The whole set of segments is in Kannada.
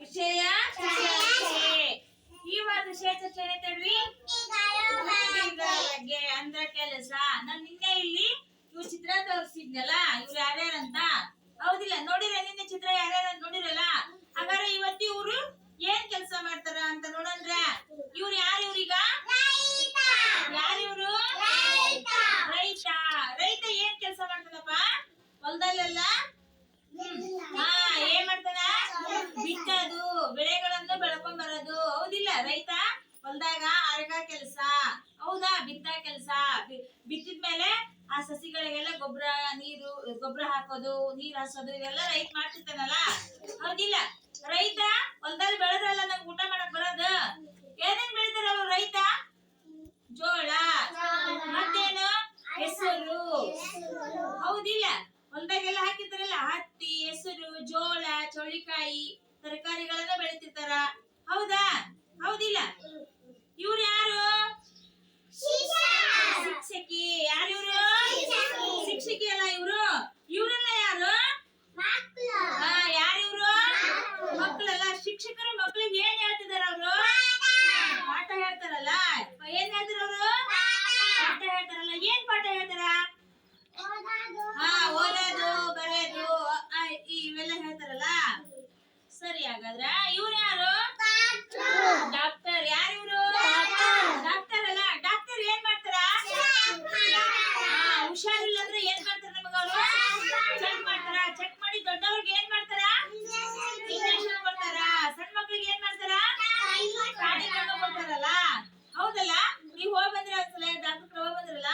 ವಿಷಯ ಈ ವಾರ ವಿಷಯ ಚರ್ಚೆ ಏನಂತೇಳ್ವಿ ಬಗ್ಗೆ ಅಂದ್ರ ಕೆಲಸ. ನಾನ್ ನಿನ್ನೆ ಇಲ್ಲಿ ಇವ್ರು ಚಿತ್ರ ತೋರಿಸಿದ್ನಲ್ಲ ಇವ್ರು ಯಾರ್ಯಾರಂತ? ಹೌದಿಲ್ಲ ನೋಡಿರ ನಿನ್ನೆ ಚಿತ್ರ ಯಾರ್ಯಾರ ನೋಡಿರಲ್ಲ ಹಾಗಾದ್ರೆ ಇವತ್ತು ಇವ್ರು ಏನ್ ಕೆಲಸ ಮಾಡ್ತಾರ ಅಂತ ನೋಡಂದ್ರ ಇವ್ರು ಯಾರು ಇವ್ರೀಗ ಯಾರು ಇವ್ರು ರೈತ ರೈತ ಏನ್ ಕೆಲಸ ಮಾಡ್ತಾನಪ್ಪ ಹೊಲದಲ್ಲೆಲ್ಲ ಹಾ ಏನ್ ಮಾಡ್ತಾನ ಬಿತ್ತದು ಬೆಳೆಗಳನ್ನು ಬೆಳ್ಕೊಂಡ್ ಬರೋದು. ಹೌದಿಲ್ಲ ರೈತ? ಹೊಲ್ದಾಗ ಅರಗ ಕೆಲಸ ಹೌದಾ? ಬಿತ್ತ ಕೆಲಸ ಬಿತ್ತಿದ್ಮೇಲೆ ಆ ಸಸಿಗಳಿಗೆಲ್ಲ ಗೊಬ್ಬರ ನೀರು ಗೊಬ್ಬರ ಹಾಕೋದು ನೀರ್ ಹಾಸೋದು ಇದೆಲ್ಲ ರೈತ ಮಾಡ್ತಿರ್ತಾನಲ್ಲ? ಹೌದಿಲ್ಲ. ರೈತ ಹೊಲ್ದಲ್ಲಿ ಬೆಳೆದ್ರಲ್ಲ ನಮ್ಗೆ ಊಟ ಮಾಡಕ್ ಬರೋದು. ಏನೇನ್ ಬೆಳಿತಾರ ಅವ್ರು ರೈತ? ಜೋಳ ಮತ್ತೇನು? ಹೆಸರು. ಹೌದಿಲ್ಲ. ಹೊಲ್ದಾಗೆಲ್ಲ ಹಾಕಿರ್ತಾರಲ್ಲ ಹತ್ತಿ ಹೆಸರು ಜೋಳ ಚೌಳಿಕಾಯಿ ತರಕಾರಿಗಳನ್ನ ಬೆಳಿತಿರ್ತಾರ. ಹೌದಾ? ಹೌದಿಲ್ಲ? ಇವ್ರು ಯಾರು? ಶಿಕ್ಷಕಿ. ಯಾರು ಇವ್ರು? ಶಿಕ್ಷಕಿ. ಅಲ್ಲ ಇವ್ರು. ಇವ್ರೆಲ್ಲ ಯಾರು? ಯಾರು ಇವ್ರು? ಮಕ್ಕಳಲ್ಲ ಶಿಕ್ಷಕರು ಮಕ್ಕಳಿಗೆ ಏನ್ ಹೇಳ್ತಿದಾರ ಅವರು? ಪಾಠ. ಹೇಳ್ತಾರಲ್ಲ. ಏನ್ ಹೇಳ್ತಾರ ಅವರು? ಪಾಠ ಹೇಳ್ತಾರಲ್ಲ. ಏನ್ ಪಾಠ ಹೇಳ್ತಾರ ಹಾ ಓದೋದು ಬರೆಯೋದು ಅ, ಆ, ಇ, ಇವೆಲ್ಲ ಹೇಳ್ತಾರಲ್ಲ ಸರಿ ಹಾಗಾದ್ರ ಇವ್ರು ಯಾರು ಡಾಕ್ಟರ್ ಯಾರು ಇವ್ರು ಡಾಕ್ಟರ್ ಅಲ್ಲ ಡಾಕ್ಟರ್ ಏನ್ ಮಾಡ್ತಾರ ಹಾ, ಹುಷಾರಿಲ್ಲ ಅಂದ್ರೆ ಏನ್ ಮಾಡ್ತಾರ ನಮಗ ಚೆಕ್ ಮಾಡ್ತಾರ? ಚೆಕ್ ಮಾಡಿ ದೊಡ್ಡವ್ರಿಗೆ ಏನ್ ಮಾಡ್ತಾರ? ಇಂಜೆಕ್ಷನ್ ಕೊಡ್ತಾರ? ಸಣ್ಣ ಮಕ್ಳಿಗೆ ಏನ್ ಮಾಡ್ತಾರ? ಕರ್ಕೊಂಡ್ ಬರ್ತಾರಲ್ಲ ಹೌದಲ್ಲ? ನೀವ್ ಹೋಗಿ ಬಂದ್ರೆ ಒಂದ್ಸಲ ಡಾಕ್ಟರ್ ಹೋಗ್ ಬಂದ್ರಲ್ಲ?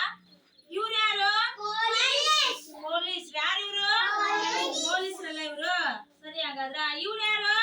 ಇವ್ರು ಯಾರು? ಪೊಲೀಸ್. ಯಾರು ಇವ್ರು? ಪೊಲೀಸ್ರಲ್ಲ ಇವ್ರು? ಸರಿ ಹಾಗಾದ್ರ ಇವ್ರು ಯಾರು?